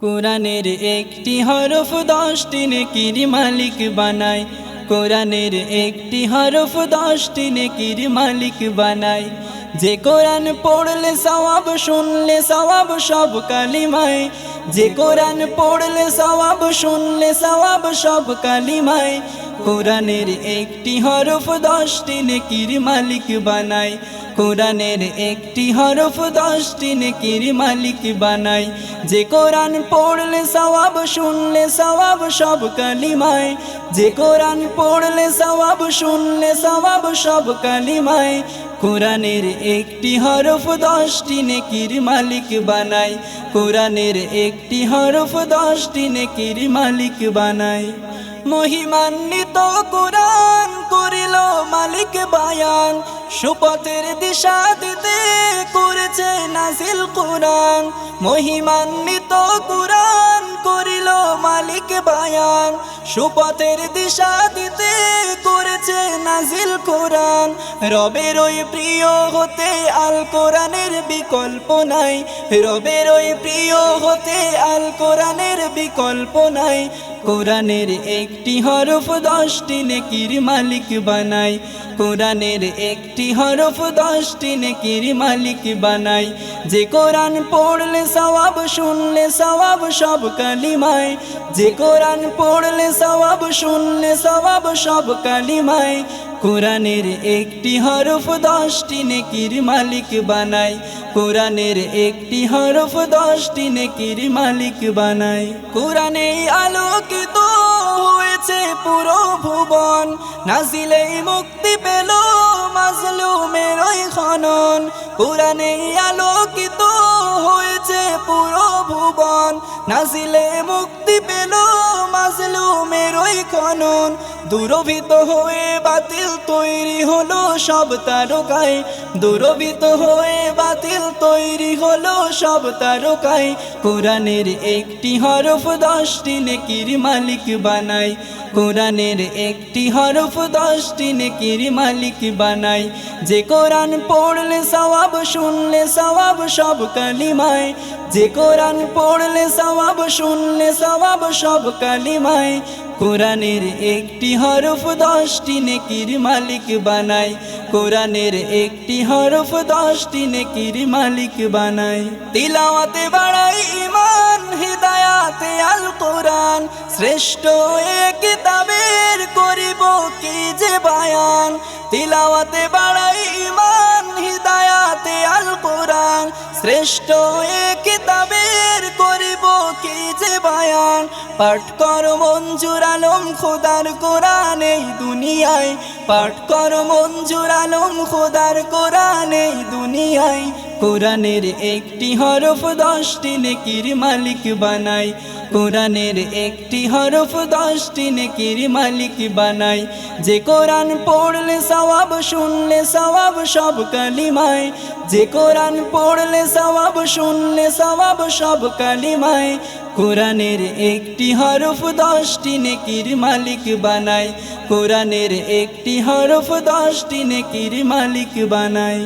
কোরআনের একটি হরফ দশটি নেকির মালিক বানায়। কোরআনের একটি হরফ দশটি নেকির মালিক বানায়। যে কোরআন পড়লে সওয়াব, শুনলে সওয়াব সব কালিমায়। যে কোরআন পড়লে সওয়াব, শুনলে সওয়াব সব কালিমায়। কোরআনের একটি হরফ দশটি নেকির মালিক বানায়। কোরআনের একটি হরফ দশটি নেকির মালিক বানায়। যে কোরআন পড়লে সওয়াব, শুনলে সওয়াব সব কালিমায়। যে কোরআন পড়লে সওয়াব, শুনলে সওয়াব সব কালিমায়। কোরআনের একটি হরফ দশটি নেকির মালিক বানায়। কোরআনের একটি হরফ দশটি নেকির মালিক বানায়। মহিমান্বিত কোরআন করিল মালিক বায়ান। সুপথের দিশা দিতে করেছে নাজিল কোরআন। মহিমান্বিত কোরআন করিল মালিক বায়ান। সুপথের দিশা দিতে কোরআন। রবের ওই প্রিয় হতে আল কোরআনের বিকল্প নাই। রবের ওই প্রিয় হতে আল কোরআনের বিকল্প নাই। কোরআনের একটি হরফ দশটি নেকির মালিক বানাই। কোরআনের একটি হরফ দশটি নেকির মালিক বানাই। যে কোরআন পড়লে সওয়াব, শুনলে সওয়াব সব কালিমায়। যে কোরআন পড়লে সওয়াব, শুনলে সওয়াব সব কালিমায়। কোরআনের একটি হরফ দশটি নেকির মালিক বানায়। কোরআনের একটি হরফ দশটি নেকির মালিক বানায়। কোরআনে আলোকিত হয়েছে পুরো ভুবন। নাজিলে মুক্তি পেল মাজলুমের ওই খনন। কোরআনে আলোকিত হয়েছে পুরো ভুবন। নাজিলে মুক্তি পেল মাজলুমের ওই খনন দুরভিত হয়ে বাতিল তৈরি হলো সব তারকায় দুরভিত হয়ে বাতিল তৈরি হলো সব তারকায় কোরআনের একটি হরফ দশটি নেকির মালিক বানায় কোরআনের একটি হরফ দশটি নেকির মালিক বানায় যে কোরআন পড়লে সওয়াব, শুনলে সওয়াব সব কালিমায়। যে কোরআন পড়লে সওয়াব, শুনলে সওয়াব সব কালিমায়। কোরআনের একটি হরফ দশটি নেকির মালিক বানায়। কোরআনের একটি হরফ দশটি নেকির মালিক বানায়। তিলাওয়াতে বাড়াই ইমান হৃদয়াতে আল কোরআন। শ্রেষ্ঠ কিতাবের করিব কি যে বায়ান? তিলাওয়াতে বাড়াই ইমান হৃদয়াতে আল কোরআন। শ্রেষ্ঠ এ বায়ান, পাঠ কর মঞ্জুর আলম, খোদার কোরআন এই দুনিয়ায়। পাঠ কর মঞ্জুর আলম, খোদার কোরআন এই দুনিয়ায়। কোরআনের একটি হরফ, দশটি নেকির মালিক বানাই কোরআনের একটি হরফ, দশটি নেকির মালিক বানায়। যে কোরআন পড়লে সওয়াব, শুনলে সওয়াব, সব কালিমায়। যে কোরআন পড়লে সওয়াব, শুনলে সওয়াব, সব কালিমায়। কোরআনের একটি হরফ দশটি নেকির মালিক বানায়। কোরআনের একটি হরফ দশটি নেকির মালিক বানায়।